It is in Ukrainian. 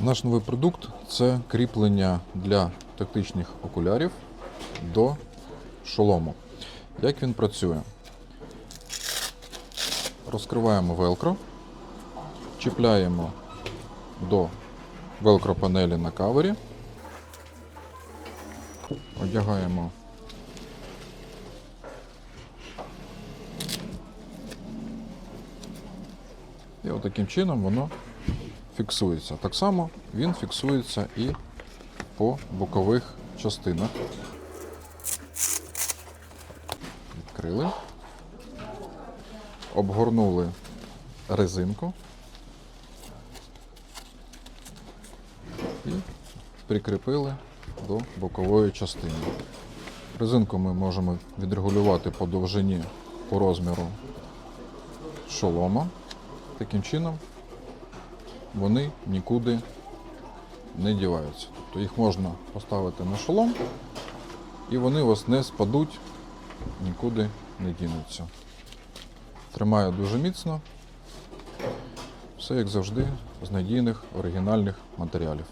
Наш новий продукт це кріплення для тактичних окулярів до шолому. Як він працює? Розкриваємо велкро, чіпляємо до велкро панелі на кавері, одягаємо і отаким чином воно фіксується. Так само він фіксується і по бокових частинах. Відкрили. Обгорнули резинку і прикріпили до бокової частини. Резинку ми можемо відрегулювати по довжині, по розміру шолома. Таким чином вони нікуди не діваються. Тобто їх можна поставити на шолом, і вони вас не спадуть, нікуди не дінуться. Тримаю дуже міцно. Все як завжди з надійних оригінальних матеріалів.